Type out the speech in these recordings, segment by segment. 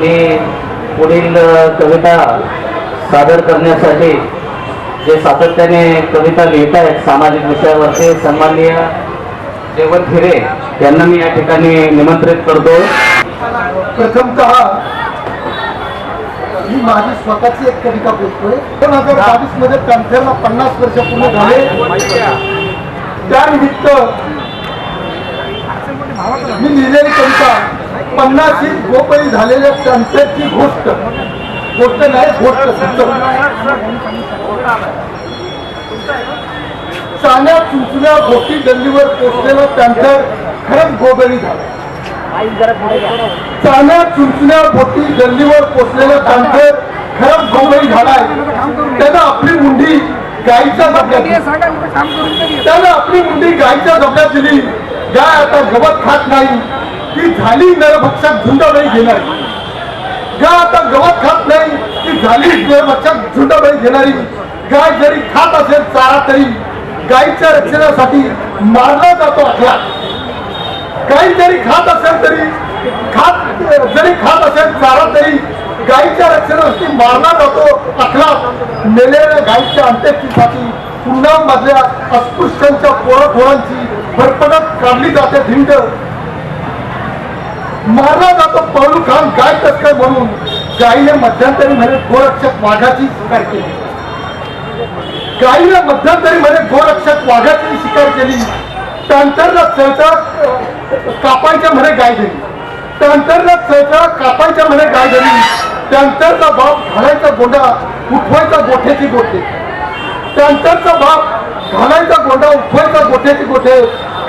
मी पुढील कविता सादर करण्यासाठी जे सातत्याने कविता लिहित आहेत सामाजिक विषयावरती सन्माननीय जयवंत हिरे यांना मी या ठिकाणी निमंत्रित करतो. प्रथमतः ही माझी स्वतःची एक कविता बोलतोय. दोन हजार बावीसमध्ये पॅन्थरला पन्नास वर्ष पूर्ण झाले. त्यानिमित्त मी लिहिलेली पन्नास पन्नाशी गोपळी झालेल्या त्यांच्याची गोष्ट. गोष्ट नाही गोष्ट चाण्या चुंचण्या गोटी गल्लीवर पोचलेला पॅन्थर खरंच गोबळी झाला. चाण्या चुंचण्या बोटी गल्लीवर पोचलेला पॅन्थर खरंच गोबळी झालाय त्यानं आपली मुंडी गायीच्या जबड्यात त्यानं आपली मुंडी गायीच्या जबड्यात दिली. गाय आता गवत खात नाही. ती झाली नरभक्षक झुंडाबाई घेणारी. गाय आता गवत खात नाही ती झाली नरभक्षक झुंडाबाई घेणारी. गाय जरी खात असेल चारा तरी गायीच्या रक्षणासाठी मारला जातो अखला गाई जरी खात असेल तरी खात जरी खात असेल चारा तरी गायीच्या रक्षणासाठी मारला जातो अखला मेलेल्या गायीच्या अंत्यक्षीसाठी पुन्हा मधल्या अस्पृश्यांच्या पोराठोरांची भरपडत काढली जाते धिंड मारला जातो पळू खान गाय काय म्हणून गाईने मध्यंतरी मध्ये गोरक्षक वाघाची शिकार केली. गाईने मध्यंतरी मध्ये गोरक्षक वाघाची शिकार केली. त्यानंतरला चळचळ कापांच्या म्हणे गाय दिली त्यानंतरला चळचळ कापांच्या म्हणे गाय दिली त्यानंतरचा बाप घालायचा गोंडा उठवायचा गोठ्याची गोठे. त्यानंतरचा बाप घालायचा गोंडा उठवायचा गोठ्याची गोठे.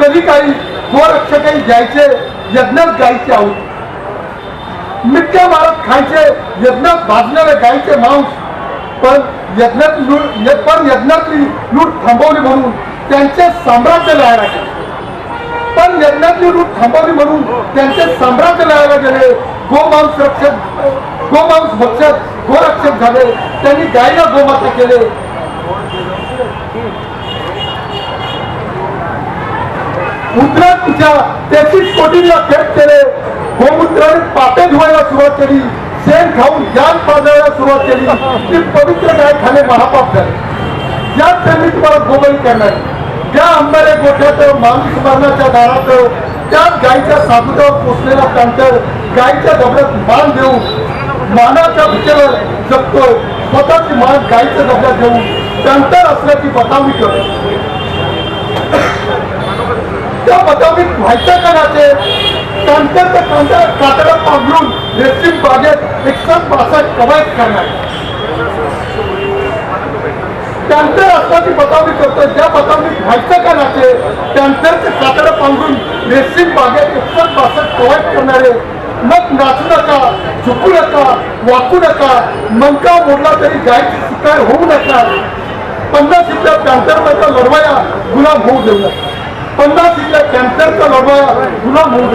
कधी काही गोरक्षकही जायचे यज्ञात गायचे आहोत मिठ्या मारत खायचे यज्ञात भाजणारे गायचे मांस. पण यज्ञात लूट पण यज्ञातली लूट थांबवली म्हणून त्यांचे साम्राज्य लहायला गेले. पण यज्ञातली लूट थांबवली म्हणून त्यांचे साम्राज्य लहायला गेले. गोमांस रक्षक गोमांस भक्षक गोरक्षक झाले. त्यांनी गायला गोमाता केले. मूत्रांच्या तेहतीस कोटींना खेळ केले. गोमूत्राने पापे धुवायला सुरुवात केली. शेण खाऊन ज्ञान पाजायला सुरुवात केली. ती पवित्र काय खाले महापाप झाले. ज्या त्यांनी तुम्हाला गोबरी करणार. ज्या आंबाऱ्या गोठ्यात माणूस मरणाच्या दारात त्या गायीच्या साबुदावर पोचलेला प्रांतर गायीच्या डबऱ्यात मान देऊन मानाच्या विचारावर जगतोय. स्वतःची मान गायीच्या डबऱ्यात घेऊन प्रांतर असल्याची बतावणी करतो. त्या पदावीत व्हायच्या काळाचे कांतर ते कांतर कातडा पांघरून रेशीम बागेत एकसाथ पासष्ट कवायत करणार. कॅन्सर असल्याची बतावणी करतो ज्या बतावणी व्हायचं का नाचे कॅन्सरचे कातडं पांघरून रेशीम बागेत एकसाथ पासष्ट कवायत करणारे. मग नाचू नका झुकू नका वाकू नका मनका मोडला तरी गायची शिकार होऊ नका. पन्नास इथल्या कॅन्सरमधला বাবা পুরো মুখ